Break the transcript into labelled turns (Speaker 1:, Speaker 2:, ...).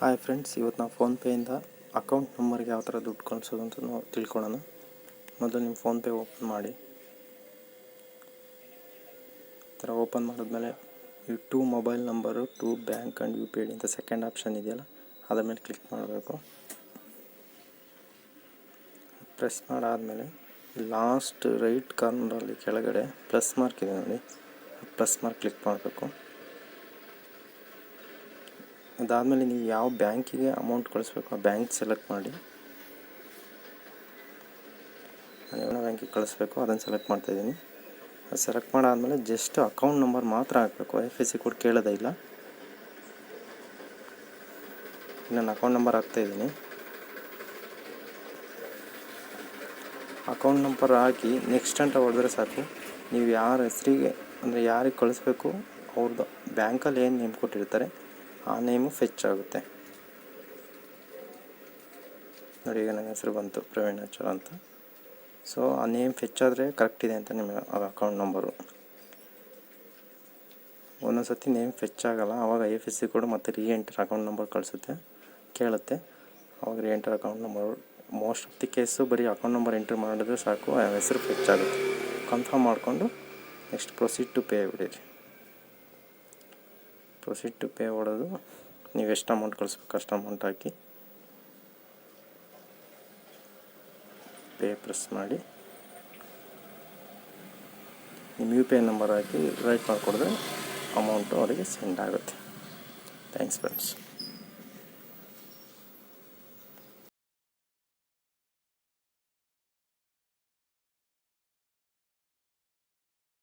Speaker 1: Hi friends ಇವತ್ತು ನಾವು ಫೋನ್ಪೇಯಿಂದ account ನಂಬರ್ಗೆ ಯಾವ ಥರ ದುಡ್ಡು ಕಳಿಸೋದು ಅಂತ ನಾವು ತಿಳ್ಕೊಳ್ಳೋಣ. ಮೊದಲು ನಿಮ್ಮ ಫೋನ್ಪೇ ಓಪನ್ ಮಾಡಿ. ಥರ ಓಪನ್ ಮಾಡಿದ್ಮೇಲೆ ಈ to mobile number to bank and U P I ಅಂತ ಸೆಕೆಂಡ್ ಆಪ್ಷನ್ ಇದೆಯಲ್ಲ, ಅದರ ಮೇಲೆ ಕ್ಲಿಕ್ ಮಾಡಬೇಕು. ಪ್ರೆಸ್ ಮಾಡಾದಮೇಲೆ ಲಾಸ್ಟ್ ರೈಟ್ ಕಾರ್ನರಲ್ಲಿ ಕೆಳಗಡೆ ಪ್ಲಸ್ ಮಾರ್ಕ್ ಇದೆ ನೋಡಿ. ಪ್ಲಸ್ ಮಾರ್ಕ್ ಕ್ಲಿಕ್ ಮಾಡಬೇಕು. ಅದಾದಮೇಲೆ ನೀವು ಯಾವ ಬ್ಯಾಂಕಿಗೆ ಅಮೌಂಟ್ ಕಳಿಸ್ಬೇಕು ಆ ಬ್ಯಾಂಕ್ ಸೆಲೆಕ್ಟ್ ಮಾಡಿ. ನಾನು ಯಾವ ಬ್ಯಾಂಕಿಗೆ ಕಳಿಸ್ಬೇಕು ಅದನ್ನು ಸೆಲೆಕ್ಟ್ ಮಾಡ್ತಾಯಿದ್ದೀನಿ ಅದು ಸೆಲೆಕ್ಟ್ ಮಾಡಾದಮೇಲೆ ಜಸ್ಟ್ ಅಕೌಂಟ್ ನಂಬರ್ ಮಾತ್ರ ಹಾಕಬೇಕು. ಎಫ್ ಎಸ್ ಸಿ ಕೋಡ್ ಕೇಳೋದೇ ಇಲ್ಲ. ನಾನು ಅಕೌಂಟ್ ನಂಬರ್ ಹಾಕ್ತಾಯಿದ್ದೀನಿ ಅಕೌಂಟ್ ನಂಬರ್ ಹಾಕಿ ನೆಕ್ಸ್ಟ್ ಅಂತ ಹೊಡೆದ್ರೆ ಸಾಕು. ನೀವು ಯಾರ ಹೆಸರಿಗೆ, ಅಂದರೆ ಯಾರಿಗೆ ಕಳಿಸ್ಬೇಕು ಅವ್ರದ್ದು ಬ್ಯಾಂಕಲ್ಲಿ ಏನು ನೇಮ್ ಕೊಟ್ಟಿರ್ತಾರೆ ಆ ನೇಮು ಫೆಚ್ ಆಗುತ್ತೆ. ನೋಡಿ, ಈಗ ನನ್ನ ಹೆಸರು ಬಂತು, ಪ್ರವೀಣ್ ಆಚಾರ್ ಅಂತ. ಸೊ ಆ ನೇಮ್ ಫೆಚ್ ಆದರೆ ಕರೆಕ್ಟ್ ಇದೆ ಅಂತ ನಿಮ್ಮ ಅಕೌಂಟ್ ನಂಬರು ಒಂದೊಂದು ಸತಿ ನೇಮ್ ಫೆಚ್ ಆಗಲ್ಲ ಆವಾಗ ಐ ಎಫ್ ಎಸ್ ಸಿ ಕೂಡ ಮತ್ತೆ ರೀ ಎಂಟರ್ ಅಕೌಂಟ್ ನಂಬರ್ ಕಳಿಸುತ್ತೆ, ಕೇಳುತ್ತೆ. ಆವಾಗ reenter account number most of the case ಬರೀ ಅಕೌಂಟ್ ನಂಬರ್ ಎಂಟ್ರಿ ಮಾಡಿದ್ರೆ ಸಾಕು, ಆ ಹೆಸರು ಫೆಚ್ ಆಗುತ್ತೆ. ಕನ್ಫರ್ಮ್ ಮಾಡಿಕೊಂಡು ನೆಕ್ಸ್ಟ್ ಪ್ರೊಸೀಡ್ ಟು ಪೇ ಬಿಡಿರಿ ಪ್ರೊಸೀಡ್ ಟು ಪೇ ಹೊಡೋದು ನೀವು ಎಷ್ಟು ಅಮೌಂಟ್ ಕಳಿಸ್ಬೇಕು ಅಷ್ಟು ಅಮೌಂಟ್ ಹಾಕಿ ಪೇ ಪ್ರೆಸ್ ಮಾಡಿ ನಿಮ್ಮ ಯು ಪಿ ಐ ನಂಬರ್ ಹಾಕಿ ರೈಟ್ ಮಾಡಿಕೊಡಿದ್ರೆ ಅಮೌಂಟು ಅವರಿಗೆ ಸೆಂಡ್ ಆಗುತ್ತೆ. Thanks friends